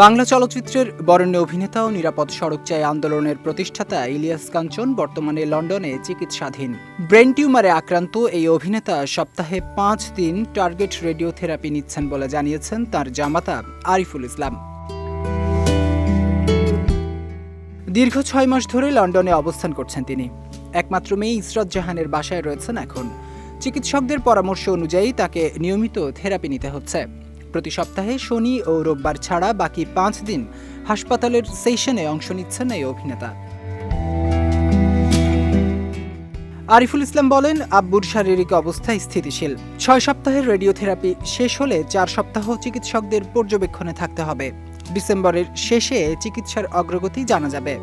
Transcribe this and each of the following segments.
বাংলা চলচ্চিত্রের বরেণ্য অভিনেতা ও নিরাপদ সড়ক চাই আন্দোলনের প্রতিষ্ঠাতা ইলিয়াস কাঞ্চন বর্তমানে লন্ডনে চিকিৎসাধীন। ব্রেন টিউমারে আক্রান্ত এই অভিনেতা সপ্তাহে পাঁচ দিন টার্গেট রেডিওথেরাপি নিচ্ছেন বলে জানিয়েছেন তার জামাতা আরিফুল ইসলাম। দীর্ঘ ছয় মাস ধরে লন্ডনে অবস্থান করছেন তিনি। একমাত্র মেয়ে ইসরত জাহানের বাসায় রয়েছেন এখন। চিকিৎসকদের পরামর্শ অনুযায়ী তাকে নিয়মিত থেরাপি নিতে হচ্ছে। প্রতি সপ্তাহে শনি ও রোববার ছাড়া বাকি পাঁচ দিন হাসপাতালের সেশনে অংশ নিচ্ছেন এই অভিনেতা। আরিফুল ইসলাম বলেন, আব্বুর শারীরিক অবস্থা স্থিতিশীল। ছয় সপ্তাহের রেডিওথেরাপি শেষ হলে চার সপ্তাহ চিকিৎসকদের পর্যবেক্ষণে থাকতে হবে। ডিসেম্বরের শেষে চিকিৎসার অগ্রগতি জানা যাবে।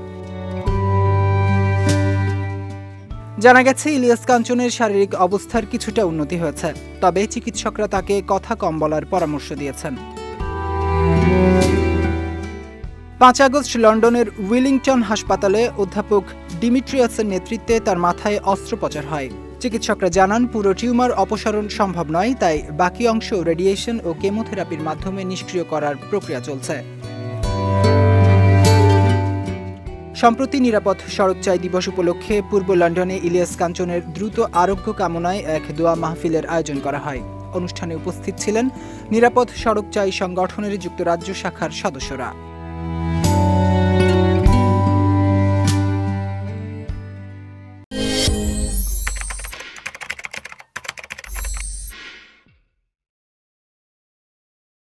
জানা গেছে, ইলিয়াস কাঞ্চনের শারীরিক অবস্থার কিছুটা উন্নতি হয়েছে, তবে চিকিৎসকরা তাকে কথা কম বলার পরামর্শ দিয়েছেন। পাঁচ আগস্ট লন্ডনের উইলিংটন হাসপাতালে অধ্যাপক ডিমিট্রিয়াসের নেতৃত্বে তার মাথায় অস্ত্রোপচার হয়। চিকিৎসকরা জানান, পুরো টিউমার অপসারণ সম্ভব নয়, তাই বাকি অংশ রেডিয়েশন ও কেমোথেরাপির মাধ্যমে নিষ্ক্রিয় করার প্রক্রিয়া চলছে। সম্প্রতি নিরাপদ সড়ক চাই দিবস উপলক্ষে পূর্ব লন্ডনে ইলিয়াস কাঞ্চনের দ্রুত আরোগ্য কামনায় এক দোয়া মাহফিলের আয়োজন করা হয়। অনুষ্ঠানে উপস্থিত ছিলেন নিরাপদ সড়ক চাই সংগঠনের যুক্তরাজ্য শাখার সদস্যরা।